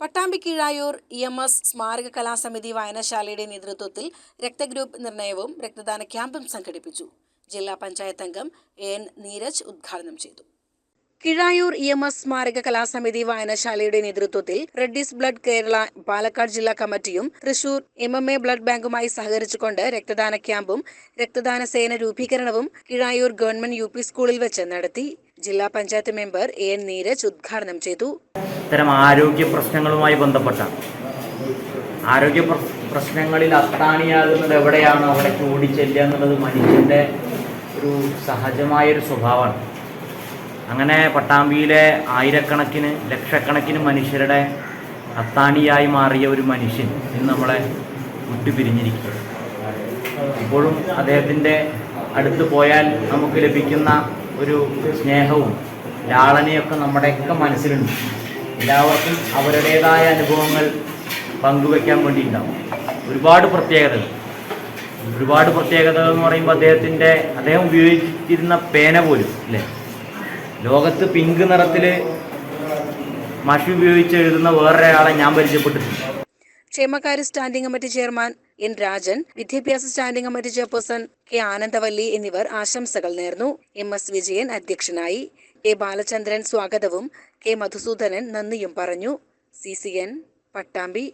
Pattambi Keezhayur E M S സ്മാരക കലാസമിതി വായനശാലയുടെ നേതൃത്വത്തിൽ രക്തഗ്രൂപ്പ് നിർണയവും രക്തദാന ക്യാമ്പും സംഘടിപ്പിച്ചു. ജില്ലാ പഞ്ചായത്ത് അംഗം എ എൻ നീരജ് ഉദ്ഘാടനം ചെയ്തു. കിഴായൂർ ഇ എം എസ് സ്മാരക കലാസമിതി വായനശാലയുടെ നേതൃത്വത്തിൽ റെഡ്ഡിസ് ബ്ലഡ് കേരള പാലക്കാട് ജില്ലാ കമ്മിറ്റിയും Thrissur M M A blood ബാങ്കുമായി സഹകരിച്ചുകൊണ്ട് രക്തദാന ക്യാമ്പും രക്തദാന സേന രൂപീകരണവും കിഴായൂർ ഗവൺമെന്റ് യു സ്കൂളിൽ വെച്ച് നടത്തി. ജില്ലാ panchayat member A N Neeraj ഉദ്ഘാടനം ചെയ്തു. ഇത്തരം ആരോഗ്യ പ്രശ്നങ്ങളുമായി ബന്ധപ്പെട്ട. ആരോഗ്യ പ്ര- പ്രശ്നങ്ങളിൽ അത്താണിയാകുന്നത് എവിടെയാണോ അവിടേക്ക് ഓടിച്ചെല്ലുക എന്നുള്ളത് മനുഷ്യന്റെ ഒരു സഹജമായൊരു സ്വഭാവമാണ്. അങ്ങനെ പട്ടാമ്പിയിലെ ആയിരക്കണക്കിന് ലക്ഷക്കണക്കിന് മനുഷ്യരുടെ അത്താണിയായി മാറിയ ഒരു മനുഷ്യൻ ഇന്ന് നമ്മളെ വിട്ടുപിരിഞ്ഞിരിക്കുക ഇപ്പോഴും അദ്ദേഹത്തിന്റെ അടുത്ത് പോയാൽ നമുക്ക് ലഭിക്കുന്ന ഒരു സ്നേഹവും ലാളനയൊക്കെ നമ്മുടെയൊക്കെ മനസ്സിലുണ്ട്. എല്ലാവർക്കും അവരുടേതായ അനുഭവങ്ങൾ പങ്കുവെക്കാൻ വേണ്ടി ഉണ്ടാവും ഒരുപാട് പ്രത്യേകതകൾ. ഒരുപാട് പ്രത്യേകതകൾ എന്ന് പറയുമ്പോൾ അദ്ദേഹത്തിന്റെ അദ്ദേഹം ഉപയോഗിച്ചിരുന്ന പേന പോലും അല്ലേ ലോകത്ത് പിങ്ക് നിറത്തിൽ മഷി ഉപയോഗിച്ച് എഴുതുന്ന വേറൊരാളെ ഞാൻ പരിചയപ്പെട്ടിട്ടുണ്ട് ക്ഷേമകാര്യ standing committee chairman N Rajan വിദ്യാഭ്യാസ standing committee chairperson K Anandavalli എന്നിവർ ആശംസകൾ നേർന്നു. എം എസ് വിജയൻ അധ്യക്ഷനായി. കെ ബാലചന്ദ്രൻ സ്വാഗതവും കെ മധുസൂദനൻ നന്ദിയും പറഞ്ഞു. C C N Pattambi.